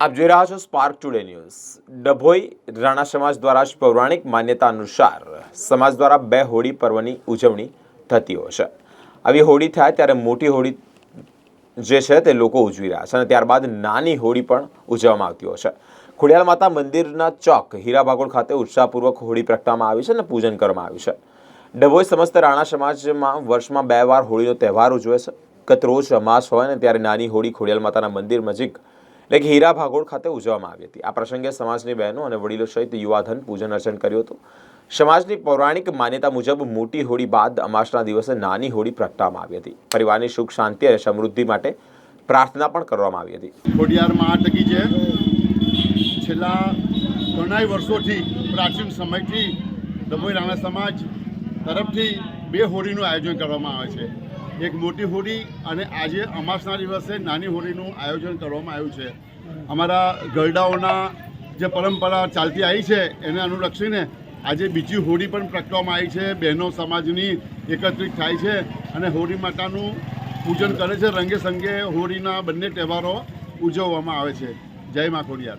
આપ જોઈ રહ્યા છો Spark Today News Dabhoi Rana સમાજ દ્વારા જ પૌરાણિક માન્યતા અનુસાર સમાજ દ્વારા બે હોળી પર્વની ઉજવણી થતી હોય છે. આવી હોળી થાય ત્યારે મોટી હોળી જે છે તે લોકો ઉજવી રહ્યા છે અને ત્યારબાદ નાની હોળી પણ ઉજવવામાં આવતી હોય છે. ખોડિયાલ માતા મંદિરના ચોક હીરા ભાગોળ ખાતે ઉત્સાહપૂર્વક હોળી પ્રગટાવવામાં આવી છે અને પૂજન કરવામાં આવ્યું છે. ડભોઈ સમસ્ત રાણા સમાજમાં વર્ષમાં બે વાર હોળીનો તહેવાર ઉજવે છે. ગત રોજ અમાસ હોય ને ત્યારે નાની હોળી ખોડિયાલ માતાના મંદિર નજીક એટલે કે હીરા ભાગોળ ખાતે ઉજવવામાં આવી હતી. આ પ્રસંગે સમાજની બહેનો અને વડીલો સહિત યુવાધન પૂજન અર્ચન કર્યું હતું. સમાજની પૌરાણિક માન્યતા મુજબ મોટી હોળી બાદ અમાસના દિવસે નાની હોળી પ્રગટાવવામાં આવી હતી. પરિવારની સુખ, શાંતિ અને સમૃદ્ધિ માટે પ્રાર્થના પણ કરવામાં આવી હતી. ખોડિયારમાં આ ટકી છે. છેલ્લા ઘણાય વર્ષોથી, પ્રાચીન સમયથી ડભોઈ રાણા સમાજ તરફથી બે હોળીનું આયોજન કરવામાં આવે છે. એક મોટી હોળી અને આજે અમાસના દિવસે નાની હોળીનું આયોજન કરવામાં આવ્યું છે. અમારા ગરડાઓના જે પરંપરા ચાલતી આવી છે, એને અનુલક્ષીને આજે બીજી હોળી પણ પ્રગટવામાં આવી છે. બહેનો સમાજની એકત્રિત થાય છે અને હોળી માતાનું પૂજન કરે છે. રંગે સંગે હોળીના બંને તહેવારો ઉજવવામાં આવે છે. જય મા ખોડિયાર.